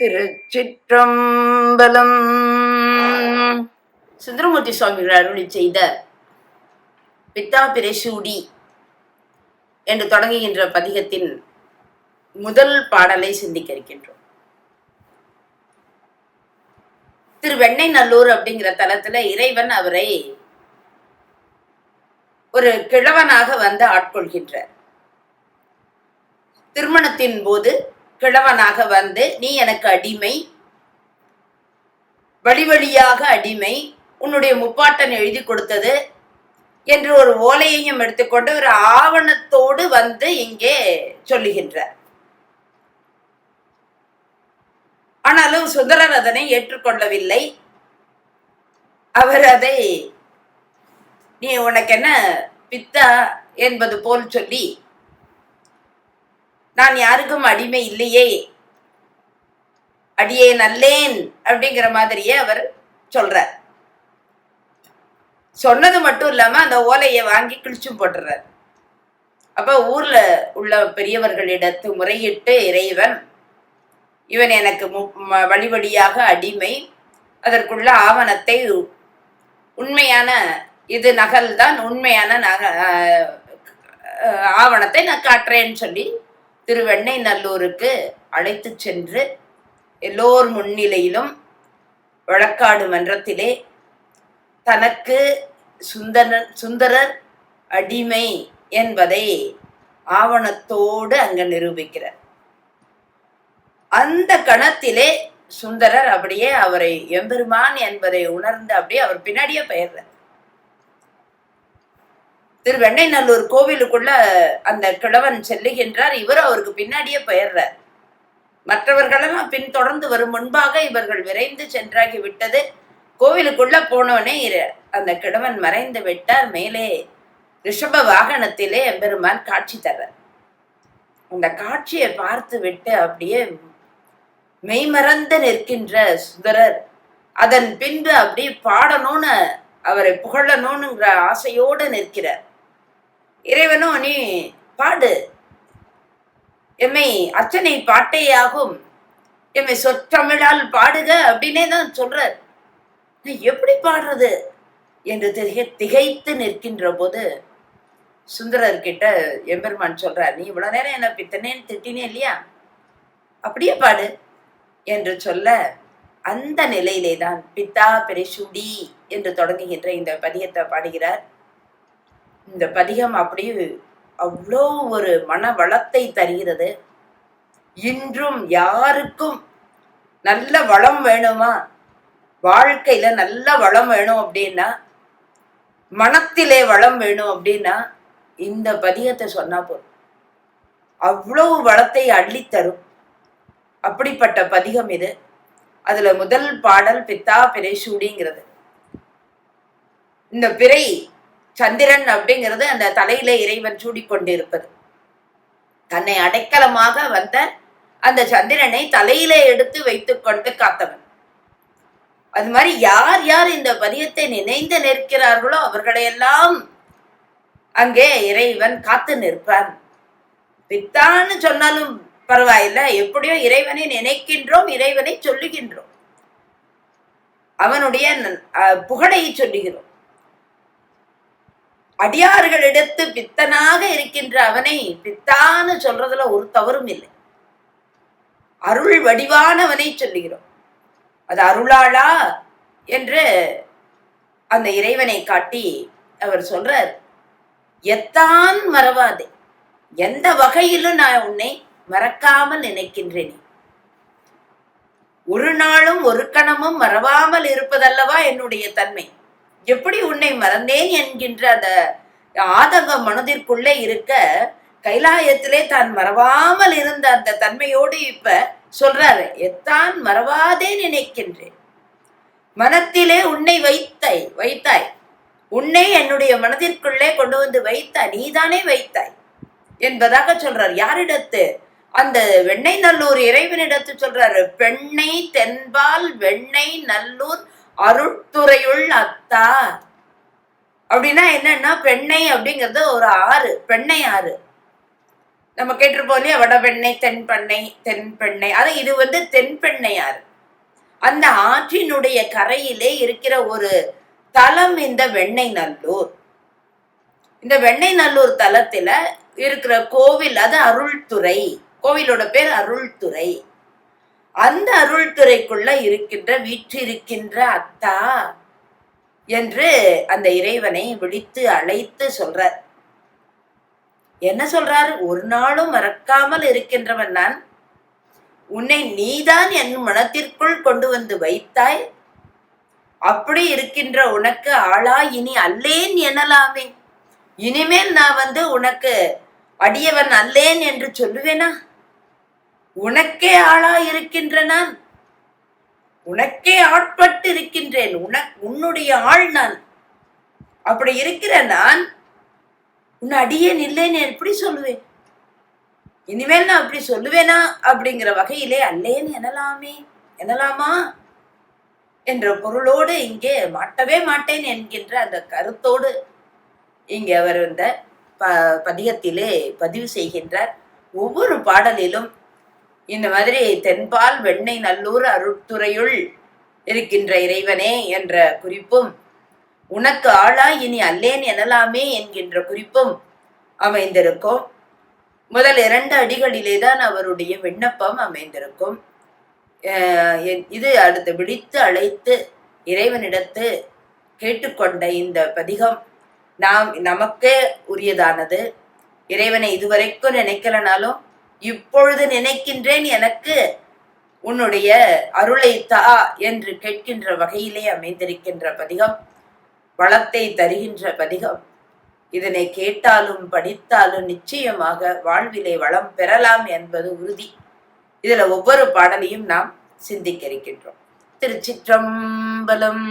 திருச்சிற்றம்பலம். சுந்தரமூர்த்தி சுவாமிகள் அருளி செய்த பித்தா பிரசூடி என்று தொடங்குகின்ற பதிகத்தின் முதல் பாடலை சிந்திக்க இருக்கின்றோம். திரு வெண்ணை நல்லூர் அப்படிங்கிற தலத்துல இறைவன் அவரை ஒரு கிழவனாக வந்து ஆட்கொள்கின்றார். திருமணத்தின் போது கிழவனாக வந்து நீ எனக்கு அடிமை. வழி வழியாக அடிமை. உன்னுடைய முப்பாட்டன் எழுதி கொடுத்தது. என்று ஒரு ஓலையையும் எடுத்துக்கொண்டு ஒரு ஆவணத்தோடு வந்து இங்கே சொல்லுகின்றார். ஆனாலும் சுந்தரர் அதனை ஏற்றுக்கொள்ளவில்லை. அவர் அதை நீ உனக்கு என்ன பித்தா? என்பது போல் சொல்லி நான் யாருக்கும் அடிமை இல்லையே. அடியே நல்லேன் அப்படிங்கிற மாதிரியே அவர் சொல்றார். சொன்னது மட்டும் இல்லாம அந்த ஓலையை வாங்கி கிழிச்சும் போட்டுறார். அப்ப ஊர்ல உள்ள பெரியவர்களிடத்து முறையிட்டு இறைவன் இவன் எனக்கு வழி வழியாக அடிமை. அதற்குள்ள ஆவணத்தை உண்மையான இது நகல் தான் உண்மையான நக ஆவணத்தை நான் காட்டுறேன்னு சொல்லி திருவெண்ணை நல்லூருக்கு அழைத்து சென்று எல்லோர் முன்னிலையிலும் வழக்காடு மன்றத்திலே தனக்கு சுந்தரன் சுந்தரர் அடிமை என்பதை ஆவணத்தோடு அங்க நிரூபிக்கிறார். அந்த கணத்திலே சுந்தரர் அப்படியே அவரை எம்பெருமான் என்பதை உணர்ந்து அப்படியே அவர் பின்னாடியே பெயர்றார் திரு வெண்ணைநல்லூர் கோவிலுக்குள்ள அந்த கிழவன் செல்லுகின்றார் இவர் அவருக்கு பின்னாடியே பெயர்றார் மற்றவர்களெல்லாம் பின் தொடர்ந்து வரும் முன்பாக இவர்கள் விரைந்து சென்றாகி விட்டது. கோவிலுக்குள்ள போனவனே அந்த கிழவன் மறைந்து விட்டார். மேலே ரிஷப வாகனத்திலே எம்பெருமான் காட்சி தர்ற அந்த காட்சியை பார்த்து விட்டு அப்படியே மெய்மறந்து நிற்கின்ற சுந்தரர் அதன் பின்பு அப்படியே பாடணும்னு அவரை புகழணும்னுங்கிற ஆசையோடு நிற்கிறார். இறைவனும் நீ பாடு. எம்மை அர்ச்சனை பாட்டையாகும். எம்மை சொற்றமிழால் பாடுக அப்படின்னே தான் சொல்றார். எப்படி பாடுறது? என்று தெரிய திகைத்து நிற்கின்ற போது சுந்தரர் கிட்ட எம்பெருமான் சொல்றார் நீ இவ்வளவு நேரம் என்ன பித்தனேன்னு திட்டினே இல்லையா? அப்படியே பாடு. என்று சொல்ல அந்த நிலையிலே தான் பித்தா பெரிசுடி என்று தொடங்குகின்ற இந்த பதியத்தை பாடுகிறார். இந்த பதிகம் அப்படி அவ்வளோ ஒரு மன வளத்தை தருகிறது. இன்றும் யாருக்கும் நல்ல வளம் வேணுமா? வாழ்க்கையில நல்ல வளம் வேணும் அப்படின்னா மனத்திலே வளம் வேணும் அப்படின்னா இந்த பதிகத்தை சொன்னா போதும். அவ்வளவு வளத்தை அள்ளித்தரும். அப்படிப்பட்ட பதிகம் இது. அதுல முதல் பாடல் பித்தா பிறை சூடிங்கிறது. இந்த பிறை சந்திரன் அப்படிங்கிறது அந்த தலையில இறைவன் சூடிக்கொண்டிருப்பது. தன்னை அடைக்கலமாக வந்த அந்த சந்திரனை தலையில எடுத்து வைத்துக் கொண்டு காத்தவன். அது மாதிரி யார் யார் இந்த பதியத்தை நினைந்து நிற்கிறார்களோ அவர்களையெல்லாம் அங்கே இறைவன் காத்து நிற்பான். பித்தான்னு சொன்னாலும் பரவாயில்ல எப்படியோ இறைவனை நினைக்கின்றோம் இறைவனை சொல்லுகின்றோம். அவனுடைய புகழையை சொல்லுகிறோம். அடியார்களிடத்து பித்தனாக இருக்கின்ற அவனை பித்தான்னு சொல்றதுல ஒரு தவறும் இல்லை. அருள் வடிவானவனை சொல்லுகிறோம். அது அருளாளா என்று அந்த இறைவனை காட்டி அவர் சொல்றார் எத்தான் மறவாதே எந்த வகையிலும் நான் உன்னை மறக்காமல் நினைக்கின்றேன். ஒரு நாளும் ஒரு கணமும் மறவாமல் இருப்பதல்லவா என்னுடைய தன்மை? எப்படி உன்னை மறந்தேன் என்கின்ற அந்த ஆதங்கம் மனதிற்குள்ளே இருக்க கைலாயத்திலே தான் மறவாமல் இருந்த அந்த தன்மையோடு இப்ப சொல்றாரு எத்தான் மறவாதே நினைக்கின்றேன். மனத்திலே உன்னை வைத்தாய் வைத்தாய். உன்னை என்னுடைய மனதிற்குள்ளே கொண்டு வந்து வைத்தாய் நீதானே வைத்தாய். என்பதாக சொல்றார். யாரிடத்து? அந்த வெண்ணெய் நல்லூர் இறைவனிடத்து சொல்றாரு. பெண்ணை தென்பால் வெண்ணெய் நல்லூர் அருட்துறையுள் அத்தா. அப்படின்னா என்னன்னா பெண்ணை அப்படிங்கிறது ஒரு ஆறு பெண்ணை ஆறு. நம்ம கேட்டிருப்போம் இல்லையா? வடபெண்ணை தென்பெண்ணை தென்பெண்ணை அது இது வந்து தென்பெண்ணையாறு அந்த ஆற்றினுடைய கரையிலே இருக்கிற ஒரு தலம் இந்த வெண்ணை நல்லூர் இந்த வெண்ணை நல்லூர் தலத்துல இருக்கிற கோவில் அது அருள்துறை. கோவிலோட பேர் அருள்துறை. அந்த அருள்துறைக்குள்ள இருக்கின்ற வீற்றிருக்கின்ற அத்தா என்று அந்த இறைவனை விழித்து அழைத்து சொல்றார். என்ன சொல்றாரு? ஒரு நாளும் மறக்காமல் இருக்கின்றவன் நான். உன்னை நீதான் என் மனத்திற்குள் கொண்டு வந்து வைத்தாய். அப்படி இருக்கின்ற உனக்கு ஆளா இனி அல்லேன் எனலாமே. இனிமேல் நான் வந்து உனக்கு அடியவன் அல்லேன் என்று சொல்லுவேனா? உனக்கே ஆளா இருக்கின்ற நான் உனக்கே ஆட்பட்டு இருக்கின்றேன் உனக் உன்னுடைய ஆள் நான். அப்படி இருக்கிற நான் உன்னை அடியேன் இல்லைன்னு எப்படி சொல்லுவேன். இனிமேல் நான் அப்படி சொல்லுவேனா அப்படிங்கிற வகையிலே அல்லேன்னு எனலாமே எனலாமா? என்ற பொருளோடு இங்கே மாட்டவே மாட்டேன் என்கின்ற அந்த கருத்தோடு இங்கே அவர் இந்த ப பதிகத்திலே பதிவு செய்கின்றார். ஒவ்வொரு பாடலிலும் இந்த மாதிரி தென்பால் வெண்ணெய் நல்லூர் அருட்துறையுள் இருக்கின்ற இறைவனே என்ற குறிப்பும் உனக்கு ஆளா இனி அல்லேன் எனலாமே என்கின்ற குறிப்பும் அமைந்திருக்கும். முதல் இரண்டு அடிகளிலே தான் அவருடைய விண்ணப்பம் அமைந்திருக்கும். இது அடுத்து விழித்து அழைத்து இறைவனிடத்து கேட்டுக்கொண்ட இந்த பதிகம் நாம் நமக்கே உரியதானது. இறைவனை இதுவரைக்கும் நினைக்கலனாலும் இப்பொழுது நினைக்கின்றேன் எனக்கு உன்னுடைய அருளை தா என்று கேட்கின்ற வகையிலே அமைந்திருக்கின்ற பதிகம் வளத்தை தருகின்ற பதிகம். இதனை கேட்டாலும் படித்தாலும் நிச்சயமாக வாழ்விலே வளம் பெறலாம் என்பது உறுதி. இதுல ஒவ்வொரு பாடலையும் நாம் சிந்திக்க இருக்கின்றோம். திருச்சிற்றம்பலம்